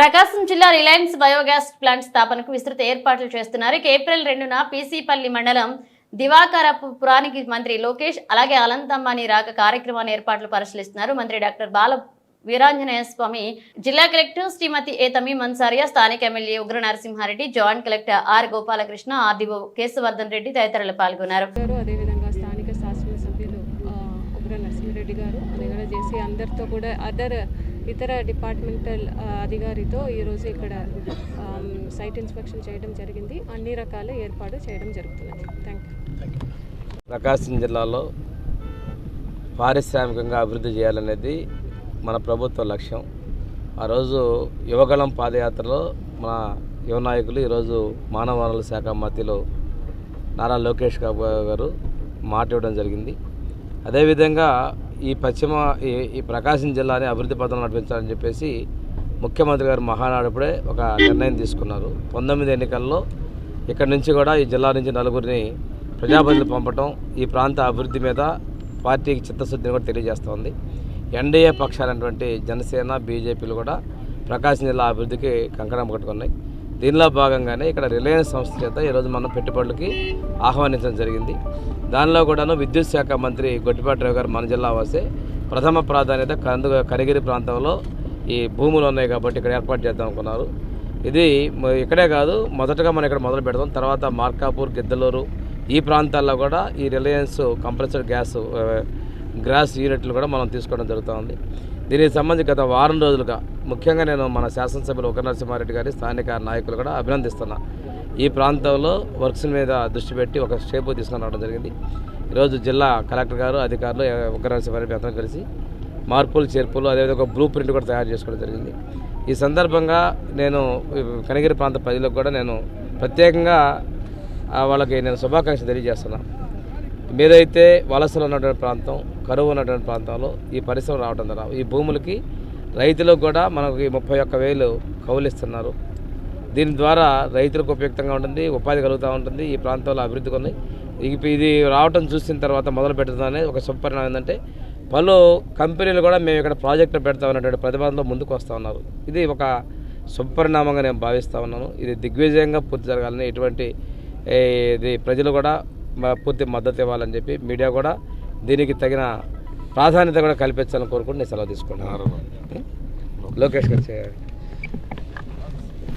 ప్రకాశం జిల్లా Reliance biogas plant స్థాపనకు విస్తృత ఏర్పాట్లు చేస్తున్నారు. ఏప్రిల్ రెండున పీసీపల్లి మండలం దివాకరపురానికి మంత్రి లోకేష్ అలాగే అనంతమ్మాని రాక కార్యక్రమాన్ని ఏర్పాట్లు పరిశీలిస్తున్నారు. మంత్రి డాక్టర్ బాల వీరాంజనేయ స్వామి జిల్లా కలెక్టర్ శ్రీమతి ఏ తమి మన్సారియా స్థానిక MLA Ugra Narasimha Reddy joint collector R Gopalakrishna RDO Keshavardhan Reddy తదితరులు పాల్గొన్నారు. అదేవిధంగా స్థానిక శాసనసభ్యులు ఉగ్ర నరసింహారెడ్డి గారు అందరితో కూడా అదర్ ఇతర డిపార్ట్మెంటల్ అధికారితో ఈరోజు ఇక్కడ సైట్ ఇన్స్పెక్షన్ చేయడం జరిగింది. అన్ని రకాల ఏర్పాటు చేయడం జరుగుతున్నది. Thank you. ప్రకాశం జిల్లాలో పారిశ్రామికంగా అభివృద్ధి చేయాలనేది మన ప్రభుత్వ లక్ష్యం. ఆ రోజు యువగళం పాదయాత్రలో మన యువ నాయకులు ఈరోజు మానవ వనరుల శాఖ మంత్రిలో నారా లోకేష్ బాబు గారు మాట ఇవ్వడం జరిగింది. అదేవిధంగా ఈ పశ్చిమ ఈ ఈ ప్రకాశం జిల్లాని అభివృద్ధి పథంలో నడిపించాలని చెప్పేసి ముఖ్యమంత్రి గారు మహానాడుప్పుడే ఒక నిర్ణయం తీసుకున్నారు. పంతొమ్మిది ఎన్నికల్లో ఇక్కడి నుంచి కూడా ఈ జిల్లా నుంచి నలుగురిని ప్రజాప్రతినిధులు పంపటం ఈ ప్రాంత అభివృద్ధి మీద పార్టీకి చిత్తశుద్ధిని కూడా తెలియజేస్తోంది. ఎన్డీఏ పక్షాలైనటువంటి జనసేన బీజేపీలు కూడా ప్రకాశం జిల్లా అభివృద్ధికి కంకణం కట్టుకున్నాయి. దీనిలో భాగంగానే ఇక్కడ రిలయన్స్ సంస్థ చేత ఈరోజు మనం పెట్టుబడులకి ఆహ్వానించడం జరిగింది. దానిలో కూడాను విద్యుత్ శాఖ మంత్రి గొట్టిపాటి గారు మన జిల్లా వాసే ప్రథమ ప్రాధాన్యత కందు కరిగిరి ప్రాంతంలో ఈ భూములు ఉన్నాయి కాబట్టి ఇక్కడ ఏర్పాటు చేద్దాం అనుకున్నారు. ఇది ఇక్కడే కాదు మొదటగా మనం ఇక్కడ మొదలు పెడతాం తర్వాత మార్కాపూర్ గిద్దలూరు ఈ ప్రాంతాల్లో కూడా ఈ Reliance compressor gas grass gas యూనిట్లు కూడా మనం తీసుకోవడం జరుగుతుంది దీనికి సంబంధించి గత వారం రోజులుగా ముఖ్యంగా నేను మన శాసనసభ్యులు ఒక నరసింహారెడ్డి గారి స్థానిక నాయకులు కూడా అభినందిస్తున్నా. ఈ ప్రాంతంలో వర్క్స్ మీద దృష్టి పెట్టి ఒక స్టేపు తీసుకుని రావడం జరిగింది. ఈరోజు జిల్లా కలెక్టర్ గారు అధికారులు ఒక నరసింహారెడ్డి అందరం కలిసి మార్పులు చేర్పులు అదేవిధంగా ఒక బ్లూ ప్రింట్ కూడా తయారు చేసుకోవడం జరిగింది. ఈ సందర్భంగా నేను కనిగిరి ప్రాంత ప్రజలకు కూడా నేను ప్రత్యేకంగా వాళ్ళకి నేను శుభాకాంక్షలు తెలియజేస్తున్నాను మీరైతే వలసలు ఉన్నటువంటి ప్రాంతం కరువు ఉన్నటువంటి ప్రాంతంలో ఈ పరిశ్రమ రావడం ద్వారా ఈ భూములకి రైతులకు కూడా మనకి ముప్పై ఒక్క వేలు కౌలిస్తున్నారు దీని ద్వారా రైతులకు ఉపయుక్తంగా ఉంటుంది ఉపాధి కలుగుతూ ఉంటుంది ఈ ప్రాంతంలో అభివృద్ధి కొన్ని ఇది రావటం చూసిన తర్వాత మొదలు పెట్టడంలోనే ఒక సుపరిణామం ఏంటంటే పలు కంపెనీలు కూడా మేము ఇక్కడ ప్రాజెక్టులు పెడతా ఉన్నటువంటి ప్రతిపాదనలో ముందుకు వస్తూ ఉన్నారు. ఇది ఒక సుపరిణామంగా నేను భావిస్తూ ఉన్నాను. ఇది దిగ్విజయంగా పూర్తి జరగాలని ఎటువంటి ఇది ప్రజలు కూడా పూర్తి మద్దతు ఇవ్వాలని చెప్పి మీడియా కూడా దీనికి తగిన ప్రాధాన్యత కూడా కల్పించాలని కోరుకుంటూ నేను సెలవు తీసుకుంటున్నాను లోకేష్ గారు చేయాలి.